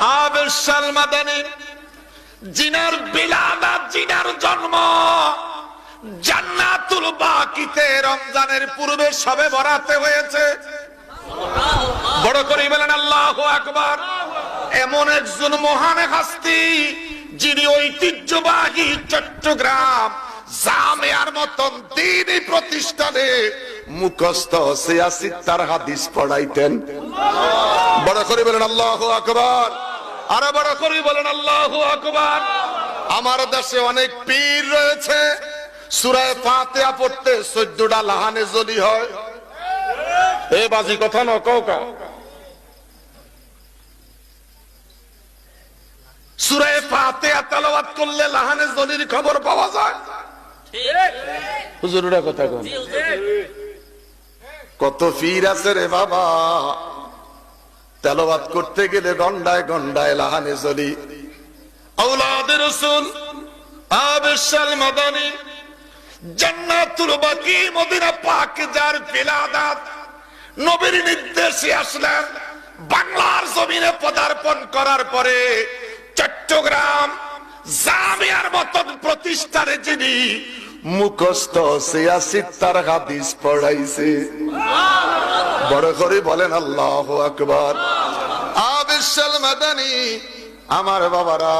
আবেশাল মাদানি জিনার বিলাদা জিনার জন্ম। জান্নাতুল বাকিতে রমজানের পূর্বে সবে বরাতে হয়েছে। বড় করে বলেন, আল্লাহ আকবার। এমন একজন মহান হাস্তি, যিনি ঐতিহ্যবাহী চট্টগ্রাম জামিয়ার মতন দিনই প্রতিষ্ঠানে মুখস্থ সিয়াসিত তার হাদিস পড়াইতেন। বড় করে বলেন, আল্লাহ আকবার। আরও বড় করে বলেন আল্লাহ আকবার। আমার দেশে অনেক পীর রয়েছে। সুরায় ফাতেহা পড়তে চোদ্দটা লাহানে জলি হয়। এ বাজি কথা ন কও কা। সুরায় ফাতেহা তেলাওয়াত করলে লাহানে জলির খবর পাওয়া যায়। হুজুরুরা কথা কোন। কত ফির আছে রে বাবা। তেলাওয়াত করতে গেলে গন্ডায় গন্ডায় লাহানে জলি আউলাদের রসুল আবেশাল জান্নাতুল বাকি মদিনা পাক যার নবীর নির্দেশে আসলেন বাংলার জমিনে পদার্পণ করার পরে চট্টগ্রাম জামিয়ার মতন প্রতিষ্ঠানে যিনি মুখস্থ সিয়াসিত তার হাদিস পড়াইছে। বড় করে বলেন, আল্লাহ আকবার। মাদানী, আমার বাবারা,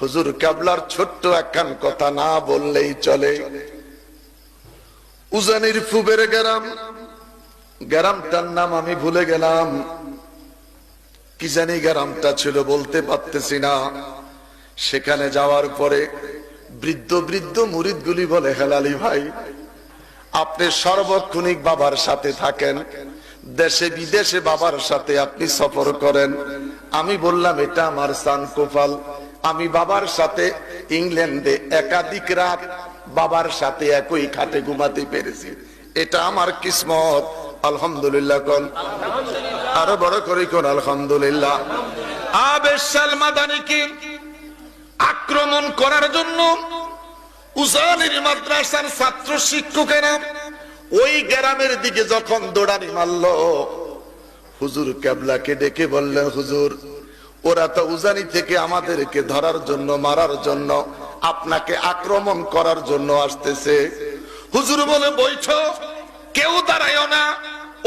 হুজুর কাবলার ছোট্ট একখান কথা না বললেই চলে। উজানির ফুবের গ্রাম, গ্রামটার নাম আমি ভুলে গেলাম। কি জানি গ্রামটা ছিল বলতে পারতেছি না। সেখানে যাওয়ার পরে বৃদ্ধ বৃদ্ধ মুরিদগুলি বলে, হেলালি ভাই, আপনি সর্বক্ষণিক বাবার সাথে থাকেন। দেশে বিদেশে বাবার সাথে আপনি সফর করেন। আমি বললাম, এটা আমার সান কোপাল আমি বাবার সাথে ইংল্যান্ডে একাধিক রাত বাবার সাথে একই খাটে ঘুমাতে পেরেছি। এটা আমার কিসমত। আলহামদুলিল্লাহ কোন। আরও বড় করে কোন আলহামদুলিল্লাহ। আক্রমণ করার জন্য উজানির মাদ্রাসার ছাত্র শিক্ষকেরা ওই গ্রামের দিকে যখন দৌড়ানি মারল, হুজুর কেবলাকে ডেকে বললেন, হুজুর, ওরা তো উজানি থেকে আমাদেরকে ধরার জন্য, মারার জন্য, আপনাকে আক্রমণ করার জন্য আসতেছে। হুজুর বলে, বৈঠ, কেউ দাঁড়ায় না,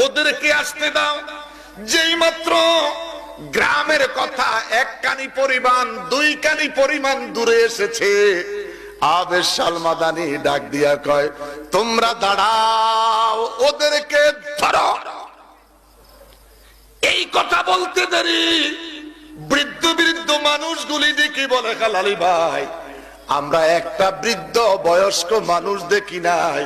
ওদেরকে আসতে দাও। যেই মাত্র গ্রামের কথা, এক কানি পরিমাণ, দুই কানি পরিমাণ দূরে এসেছে আবেশ সালমাদানি ডাক দিয়া কয়, তোমরা দাঁড়াও, ওদেরকে ধরো। এই কথা বলতে দেরি। বৃদ্ধ বৃদ্ধ মানুষগুলি দেখি বলে, খালালি ভাই, আমরা একটা বৃদ্ধ বয়স্ক মানুষ দেখি নাই।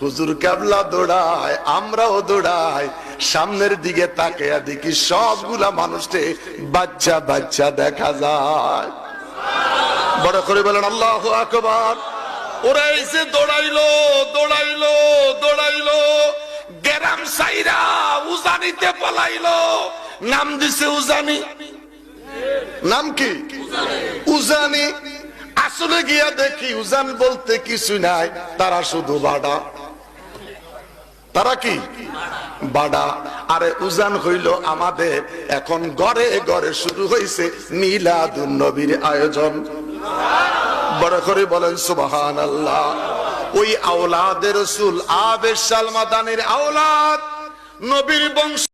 হুজুর কাবলা দৌড়ায়, আমরাও দৌড়াই। সামনের দিকে তাকে দেখি সবগুলা মানুষকে বাচ্চা বাচ্চা দেখা যায়। বড় করে বলেন, আল্লাহ আকবার। ওরা এসে দৌড়াইলো দৌড়াইলো দৌড়াইলো। গেরাম সাইরা উজানিতে পলাইলো। নাম দিছে উজানি। নাম কি? উজানি। আসলে গিয়া দেখি উজান বলতে কিছু নাই, তারা শুধু বাডা। তারা কি? বাডা। আরে উজান হইল আমাদের, এখন গড়ে গড়ে শুরু হয়েছে মিলাদুন নবীর আয়োজন। বড় করে বলেন সুবাহান আল্লাহ ওই আওলাদের রসুল আবেশ সালমাদানের আওলাদ নবীর বংশ